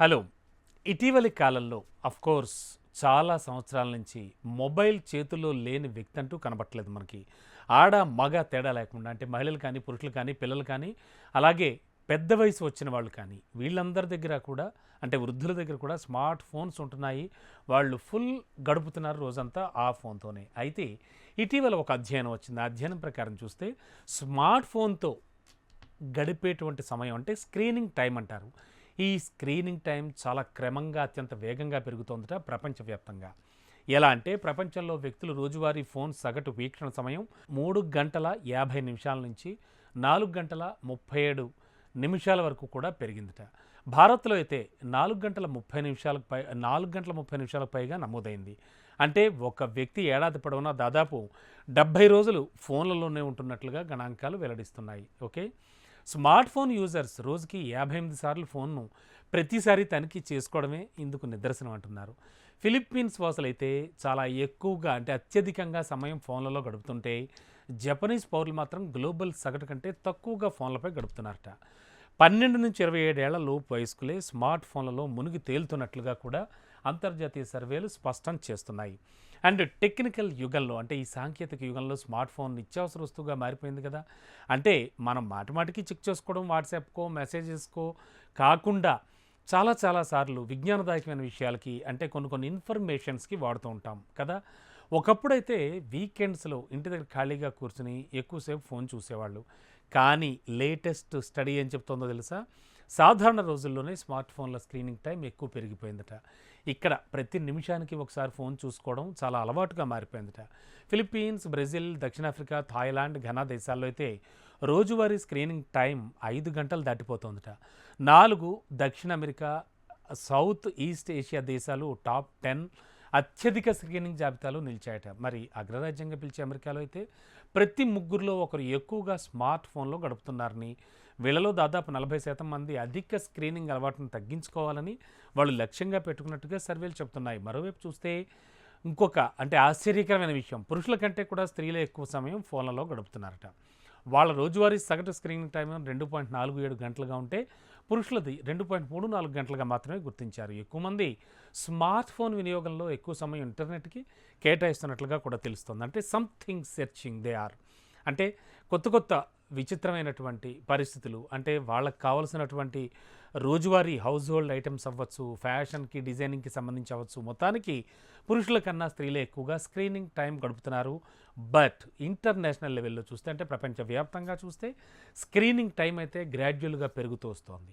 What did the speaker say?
Hello. ఇటీవలి కాలంలో course చాలా సంవత్సరాల నుంచి మొబైల్ చేతుల్లో లేని వ్యక్తి అంటూ కనబట్టలేదు మనకి. ఆడ మగ తేడా లేకుండా అంటే మహిళలు కానీ పురుషులు కానీ పిల్లలు కానీ అలాగే పెద్ద వయసు వచ్చిన వాళ్ళు కానీ వీళ్ళందరి దగ్గర కూడా అంటే వృద్ధుల దగ్గర కూడా స్మార్ట్ ఫోన్స్ ఉంటున్నాయి. వాళ్ళు ఫుల్ గడుపుతున్నారు రోజంతా ఆ ఫోన్తోనే. అయితే ఇటీవల ఒక అధ్యయనం వచ్చింది. ఆ అధ్యయనం ప్రకారం చూస్తే స్మార్ట్ ఫోన్తో గడిపేటువంటి సమయం అంటే స్క్రీనింగ్ టైం అంటారు. ఈ స్క్రీనింగ్ టైం చాలా క్రమంగా అత్యంత వేగంగా పెరుగుతోందట ప్రపంచవ్యాప్తంగా. ఎలా అంటే ప్రపంచంలో వ్యక్తులు రోజువారీ ఫోన్ సగటు వీక్షణ సమయం మూడు గంటల యాభై నిమిషాల నుంచి నాలుగు గంటల ముప్పై ఏడు నిమిషాల వరకు కూడా పెరిగిందిట. భారత్లో అయితే నాలుగు గంటల ముప్పై నిమిషాలకు పై నాలుగు గంటల ముప్పై నిమిషాలకు పైగా నమోదైంది. అంటే ఒక వ్యక్తి ఏడాది పొడవునా దాదాపు డెబ్భై రోజులు ఫోన్లలోనే ఉంటున్నట్లుగా గణాంకాలు వెల్లడిస్తున్నాయి. ఓకే? స్మార్ట్ ఫోన్ యూజర్స్ రోజుకి యాభై ఎనిమిది సార్లు ఫోన్ను ప్రతిసారి తనిఖీ చేసుకోవడమే ఇందుకు నిదర్శనం అంటున్నారు. ఫిలిప్పీన్స్ వాసులైతే చాలా ఎక్కువగా అంటే అత్యధికంగా సమయం ఫోన్లలో గడుపుతుంటే జపనీస్ పౌరులు మాత్రం గ్లోబల్ సగటు కంటే తక్కువగా ఫోన్లపై గడుపుతున్నారట. పన్నెండు నుంచి ఇరవై ఏడేళ్ళ లోపు వయస్కులే స్మార్ట్ ఫోన్లలో మునిగి తేలుతున్నట్లుగా కూడా అంతర్జాతీయ సర్వేలు స్పష్టం చేస్తున్నాయి. అండ్ టెక్నికల్ యుగంలో అంటే ఈ సాంకేతిక యుగంలో స్మార్ట్ ఫోన్ నిత్యావసర వస్తువుగా మారిపోయింది కదా. అంటే మనం మాటిమాటికి చెక్ చేసుకోవడం వాట్సాప్కో మెసేజెస్కో కాకుండా చాలా చాలా సార్లు విజ్ఞానదాయకమైన విషయాలకి అంటే కొన్ని కొన్ని ఇన్ఫర్మేషన్స్కి వాడుతూ ఉంటాం కదా. ఒకప్పుడైతే వీకెండ్స్లో ఇంటి దగ్గర ఖాళీగా కూర్చుని ఎక్కువసేపు ఫోన్ చూసేవాళ్ళు. కానీ లేటెస్ట్ స్టడీ ఏం చెప్తుందో తెలుసా? సాధారణ రోజుల్లోనే స్మార్ట్ ఫోన్ల స్క్రీనింగ్ టైం ఎక్కువ పెరిగిపోయిందట. ఇక్కడ ప్రతి నిమిషానికి ఒకసారి ఫోన్ చూసుకోవడం చాలా అలవాటుగా మారిపోయిందట. ఫిలిప్పీన్స్ బ్రెజిల్ దక్షిణాఫ్రికా థాయిలాండ్ ఘనా దేశాల్లో అయితే రోజువారీ స్క్రీనింగ్ టైం ఐదు గంటలు దాటిపోతుందట. నాలుగు దక్షిణ అమెరికా సౌత్ ఈస్ట్ ఏషియా దేశాలు టాప్ టెన్ అత్యధిక స్క్రీనింగ్ జాబితాలో నిలిచాయట. మరి అగ్రరాజ్యంగా పిలిచే అమెరికాలో అయితే ప్రతి ముగ్గురులో ఒకరు ఎక్కువగా స్మార్ట్ ఫోన్లో గడుపుతున్నారని వీళ్ళలో దాదాపు నలభై శాతం మంది అధిక స్క్రీనింగ్ అలవాటును తగ్గించుకోవాలని వాళ్ళు లక్ష్యంగా పెట్టుకున్నట్టుగా సర్వేలు చెబుతున్నాయి. మరోవైపు చూస్తే ఇంకొక అంటే ఆశ్చర్యకరమైన విషయం పురుషుల కంటే కూడా స్త్రీలే ఎక్కువ సమయం ఫోన్లలో గడుపుతున్నారట. వాళ్ళ రోజువారీ సగటు స్క్రీనింగ్ టైం రెండు పాయింట్ నాలుగు ఏడు గంటలుగా ఉంటే పురుషులది రెండు పాయింట్ మూడు నాలుగు గంటలుగా మాత్రమే గుర్తించారు. ఎక్కువ మంది స్మార్ట్ ఫోన్ వినియోగంలో ఎక్కువ సమయం ఇంటర్నెట్కి కేటాయిస్తున్నట్లుగా కూడా తెలుస్తుంది. అంటే సంథింగ్ సెర్చింగ్ దే ఆర్ అంటే కొత్త కొత్త విచిత్రమైనటువంటి పరిస్థితులు. అంటే వాళ్ళకి కావలసినటువంటి రోజువారీ హౌస్ హోల్డ్ ఐటమ్స్ అవ్వచ్చు ఫ్యాషన్కి డిజైనింగ్కి సంబంధించి అవ్వచ్చు. మొత్తానికి పురుషుల కన్నా స్త్రీలే ఎక్కువగా స్క్రీనింగ్ టైం గడుపుతున్నారు. బట్ ఇంటర్నేషనల్ లెవెల్లో చూస్తే అంటే ప్రపంచవ్యాప్తంగా చూస్తే స్క్రీనింగ్ టైం అయితే గ్రాడ్యువల్గా పెరుగుతూ వస్తోంది.